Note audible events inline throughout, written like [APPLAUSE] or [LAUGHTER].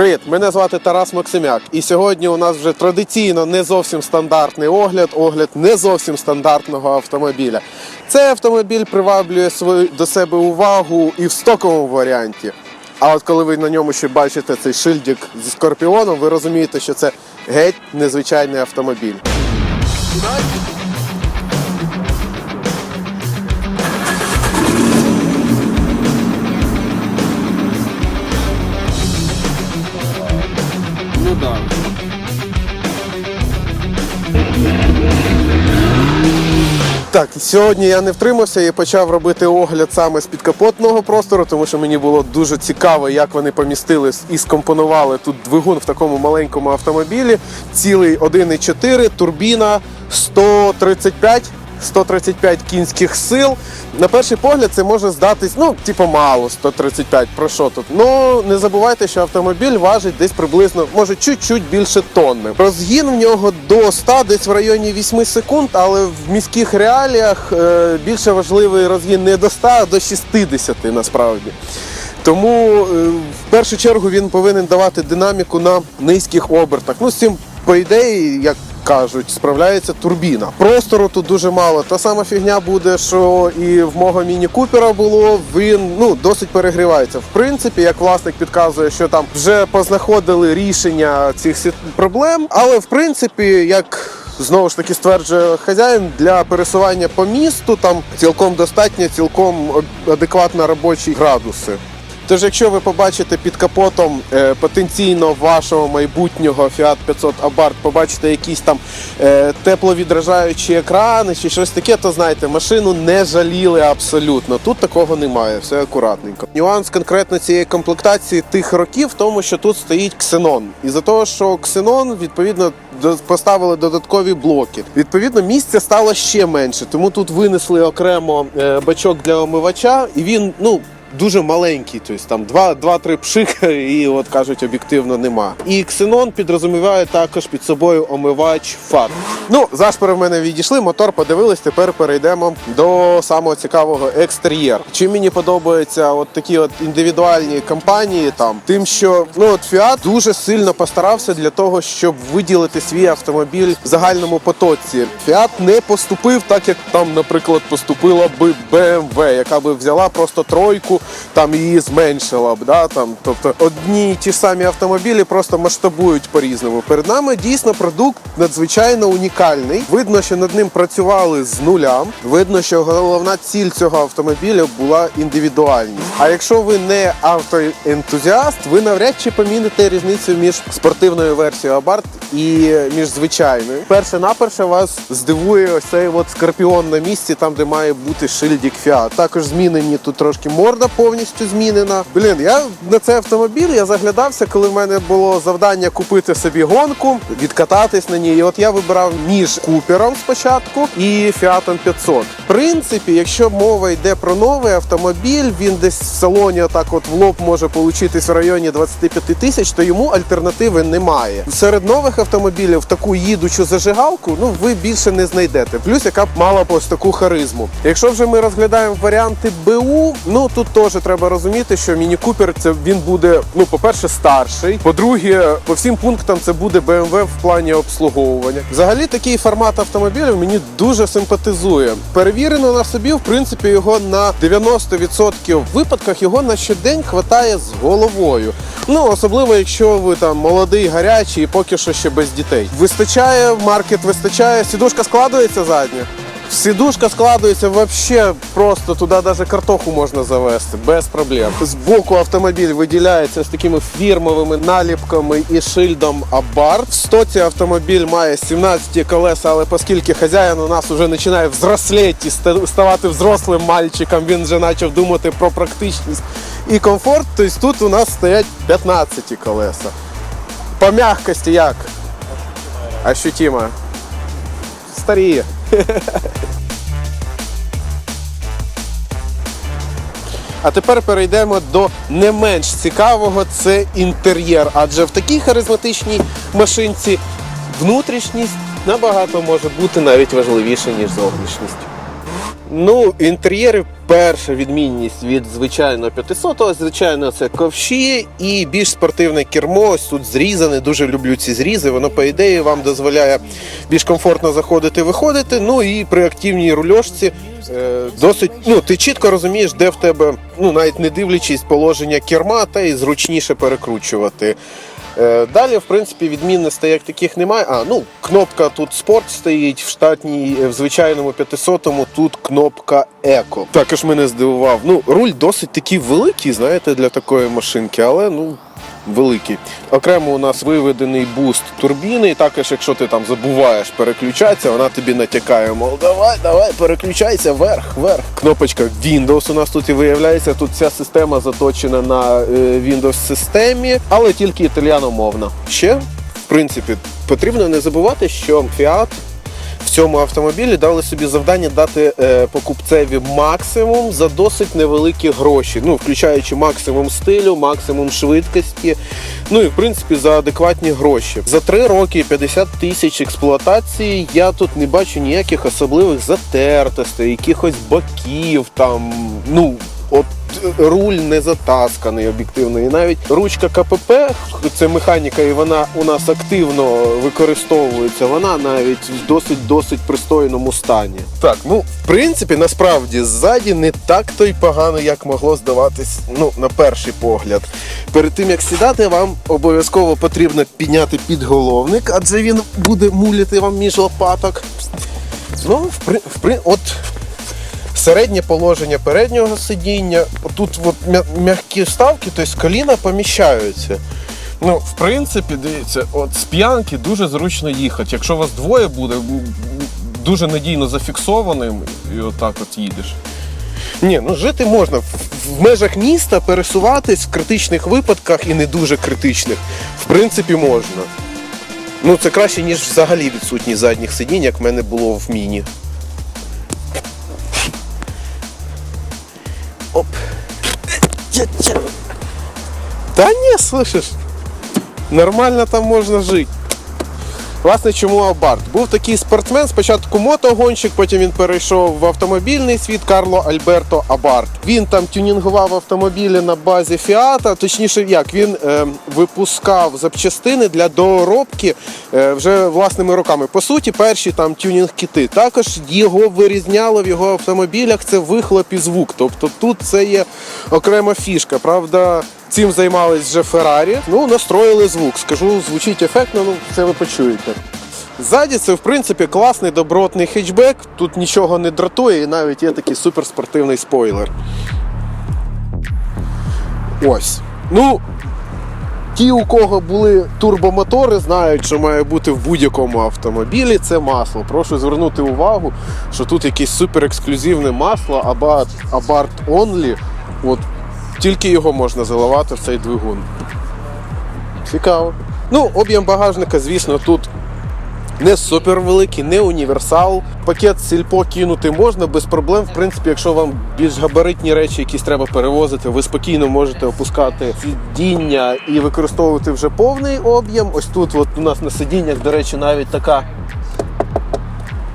Привіт, мене звати Тарас Максимяк. І сьогодні у нас вже традиційно не зовсім стандартний огляд, огляд не зовсім стандартного автомобіля. Цей автомобіль приваблює свою до себе увагу і в стоковому варіанті. А от коли ви на ньому ще бачите цей шильдик зі скорпіоном, ви розумієте, що це геть незвичайний автомобіль. Так, сьогодні я не втримався і почав робити огляд саме з підкапотного простору, тому що мені було дуже цікаво, як вони помістили і скомпонували тут двигун в такому маленькому автомобілі. Цілий 1,4, турбіна 135. 135 кінських сил. На перший погляд це може здатись, ну, типу, мало 135, про що тут. Ну, не забувайте, що автомобіль важить десь приблизно, може, чуть-чуть більше тонни. Розгін в нього до 100, десь в районі 8 секунд, але в міських реаліях е, більше важливий розгін не до 100, а до 60 насправді. Тому е, в першу чергу він повинен давати динаміку на низьких обертах. Ну, з цим, по ідеї, як кажуть, справляється турбіна. Простору тут дуже мало. Та сама фігня буде, що і в мого міні-купера було. Він ну досить перегрівається. В принципі, як власник підказує, що там вже познаходили рішення цих проблем, але в принципі, як Знову ж таки стверджує хазяїн для пересування по місту там цілком достатньо, цілком адекватно робочі градуси. Тож, якщо ви побачите під капотом е, потенційно вашого майбутнього Fiat 500 Abarth, побачите якісь там е, тепловідражаючі екрани чи щось таке, то знайте, машину не жаліли абсолютно. Тут такого немає, все акуратненько. Нюанс конкретно цієї комплектації тих років в тому, що тут стоїть ксенон. І за того, що ксенон, відповідно, поставили додаткові блоки. Відповідно, місця стало ще менше, тому тут винесли окремо е, бачок для омивача, і він, ну. Дуже маленький, тобто там два- два-три пшика, [LAUGHS] і от кажуть, об'єктивно нема. І ксенон підрозуміває також під собою омивач фар. Ну, зашпори в мене відійшли, мотор подивились. Тепер перейдемо до самого цікавого екстер'єр. Чим мені подобаються от такі от індивідуальні компанії, там тим, що ну от Fiat дуже сильно постарався для того, щоб виділити свій автомобіль в загальному потоці. Fiat не поступив так, як там, наприклад, поступила би BMW, яка би взяла просто тройку, там її зменшила б. Да, там, тобто одні й ті самі автомобілі просто масштабують по-різному. Перед нами дійсно продукт надзвичайно унікальний. Видно, що над ним працювали з нуля. Видно, що головна ціль цього автомобіля була індивідуальність. А якщо ви не автоентузіаст, ви навряд чи поміните різницю між спортивною версією Abarth і між звичайною. Перше наперше вас здивує ось цей от скорпіон на місці, там де має бути шильдик Fiat. Також змінені тут трошки морда повністю змінена. Блін, я на цей автомобіль я заглядався, коли в мене було завдання купити собі гонку, відкататись на ній. І от я вибирав між купером спочатку і Fiat 500. В принципі, якщо мова йде про новий автомобіль, він десь в салоні отак от в лоб може получитись в районі 25 тисяч, то йому альтернативи немає. Серед нових автомобілів таку їдучу зажигалку, ну ви більше не знайдете. Плюс яка б мала б ось таку харизму. Якщо вже ми розглядаємо варіанти БУ, ну тут теж треба розуміти, що Міні Купер це він буде, ну, по-перше, старший. По-друге, по всім пунктам це буде BMW в плані обслуговування. Взагалі такий формат автомобілів мені дуже симпатизує. Перевірено на собі, в принципі, його на 90% випадках його на щодень хватає з головою. Ну, особливо, якщо ви там молодий, гарячий і поки що ще без дітей. Вистачає, маркет вистачає, сідушка складується задня. Сідушка складується вообще просто туди навіть картоху можна завести без проблем. Збоку автомобіль виділяється з такими фірмовими наліпками і шильдом Abarth. В стоці автомобіль має 17 колеса, але оскільки хазяїн у нас вже починає взросліти ставати взрослим мальчиком, він вже почав думати про практичність і комфорт. Тобто тут у нас стоять 15 колеса. По м'якості як? Ощутимо. Старіє. А тепер перейдемо до не менш цікавого це інтер'єр. Адже в такій харизматичній машинці внутрішність набагато може бути навіть важливіше, ніж зовнішність. Ну, інтер'єри Перша відмінність від звичайного 500-го, звичайно, це ковші і більш спортивне кермо. Ось тут зрізане. Дуже люблю ці зрізи. Воно, по ідеї, вам дозволяє більш комфортно заходити, виходити. Ну і при активній рульошці е, досить. Ну, ти чітко розумієш, де в тебе, ну навіть не дивлячись положення керма, та й зручніше перекручувати. Е, Далі, в принципі, відмінностей як таких немає. А, ну, кнопка тут спорт стоїть, в штатній, е, в звичайному 500-му тут кнопка еко. Також мене здивував. Ну, руль досить такий великий, знаєте, для такої машинки, але ну. Великий. Окремо у нас виведений буст турбіни, і також, якщо ти там забуваєш переключатися, вона тобі натякає, мов давай, давай, переключайся вверх, вверх. Кнопочка Windows у нас тут і виявляється. Тут ця система заточена на е, Windows системі, але тільки італіаномовна. Ще, в принципі, потрібно не забувати, що Fiat в цьому автомобілі дали собі завдання дати е, покупцеві максимум за досить невеликі гроші. Ну, включаючи максимум стилю, максимум швидкості. Ну і в принципі за адекватні гроші. За 3 роки 50 тисяч експлуатації я тут не бачу ніяких особливих затертостей, якихось боків там. Ну, руль не затасканий об'єктивно. І навіть ручка КПП, це механіка, і вона у нас активно використовується. Вона навіть в досить досить пристойному стані. Так, ну в принципі, насправді ззаді не так то й погано, як могло здаватись. Ну, на перший погляд. Перед тим як сідати, вам обов'язково потрібно підняти підголовник, адже він буде муляти вам між лопаток. Ну, в, при, в, при, от середнє положення переднього сидіння. Тут от м'які вставки, тобто коліна поміщаються. Ну, в принципі, дивіться, от з п'янки дуже зручно їхати. Якщо вас двоє буде, дуже надійно зафіксованим, і отак от їдеш. Ні, ну жити можна. В межах міста пересуватись в критичних випадках і не дуже критичних, в принципі, можна. Ну, це краще, ніж взагалі відсутність задніх сидінь, як в мене було в міні. Оп. Да не, слышишь, нормально там можно жити. Власне, чому Абарт? Був такий спортсмен, спочатку мотогонщик, потім він перейшов в автомобільний світ Карло Альберто Абарт. Він там тюнінгував автомобілі на базі Фіата, точніше, як він е, випускав запчастини для доробки е, вже власними руками. По суті, перші там тюнінг-кіти. Також його вирізняло в його автомобілях це вихлоп і звук. Тобто тут це є окрема фішка. Правда, цим займались вже Феррарі. Ну, настроїли звук. Скажу, звучить ефектно, ну це ви почуєте. Ззаді це, в принципі, класний добротний хетчбек. Тут нічого не дратує, і навіть є такий суперспортивний спойлер. Ось. Ну, ті, у кого були турбомотори, знають, що має бути в будь-якому автомобілі. Це масло. Прошу звернути увагу, що тут якесь суперексклюзивне масло Abarth Only. От тільки його можна заливати в цей двигун. Цікаво. Ну, об'єм багажника, звісно, тут не супер великий, не універсал. Пакет сільпо кинути можна без проблем. В принципі, якщо вам більш габаритні речі, якісь треба перевозити, ви спокійно можете опускати сидіння і використовувати вже повний об'єм. Ось тут от у нас на сидіннях, до речі, навіть така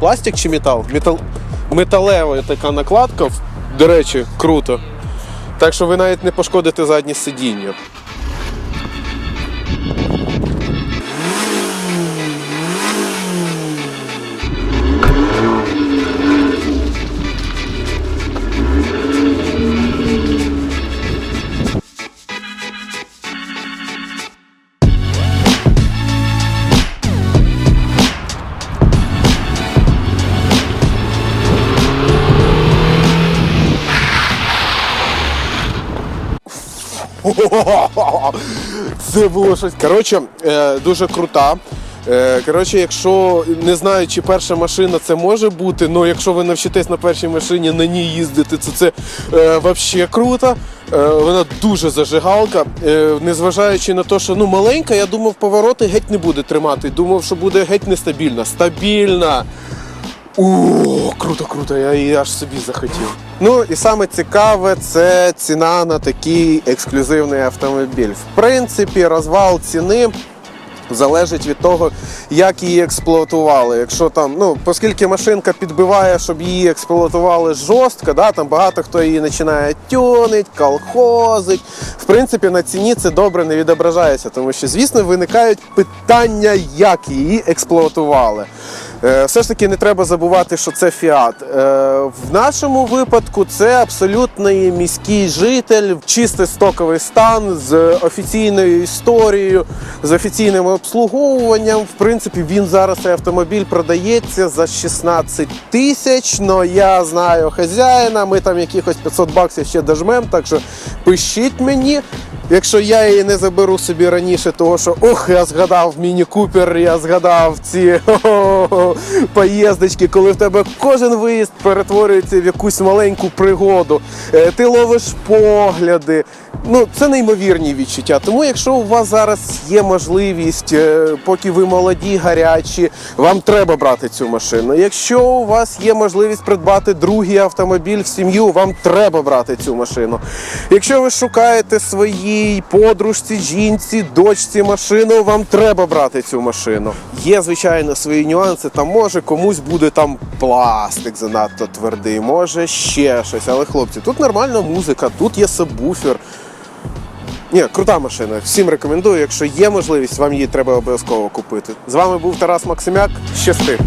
пластик чи метал? Метал... Металева така накладка. До речі, круто. Так що ви навіть не пошкодите заднє сидіння. [LAUGHS] Це було щось. Коротше, е, дуже крута. Е, Коротше, якщо не знаю, чи перша машина це може бути, але якщо ви навчитесь на першій машині на ній їздити, то це е, взагалі круто. Е, вона дуже зажигалка. Незважаючи на те, що ну, маленька, я думав, повороти геть не буде тримати. Думав, що буде геть нестабільна. Стабільна. О, круто, круто, я її аж собі захотів. Ну і саме цікаве це ціна на такий ексклюзивний автомобіль. В принципі, розвал ціни Залежить від того, як її експлуатували. Якщо там, ну, оскільки машинка підбиває, щоб її експлуатували жорстко, да, там багато хто її починає тюнить, колхозить. В принципі, на ціні це добре не відображається, тому що, звісно, виникають питання, як її експлуатували. Е, Все ж таки не треба забувати, що це фіат. Е, В нашому випадку це абсолютний міський житель, чистий стоковий стан з офіційною історією, з офіційним обслуговуванням. В принципі, він зараз цей автомобіль продається за 16 тисяч. але я знаю хазяїна, ми там якихось 500 баксів ще дожмем, так що пишіть мені. Якщо я її не заберу собі раніше, того що ох, я згадав Міні Купер, я згадав ці поїздочки, коли в тебе кожен виїзд перетворюється в якусь маленьку пригоду. Е, Ти ловиш погляди. Ну, це неймовірні відчуття. Тому, якщо у вас зараз є можливість, е, поки ви молоді, гарячі, вам треба брати цю машину. Якщо у вас є можливість придбати другий автомобіль в сім'ю, вам треба брати цю машину. Якщо ви шукаєте своїй подружці, жінці, дочці машину, вам треба брати цю машину. Є, звичайно, свої нюанси. Там може комусь буде там пластик занадто твердий, може ще щось. Але хлопці, тут нормальна музика, тут є сабвуфер. Ні, крута машина. Всім рекомендую. Якщо є можливість, вам її треба обов'язково купити. З вами був Тарас Максимяк. Щасти!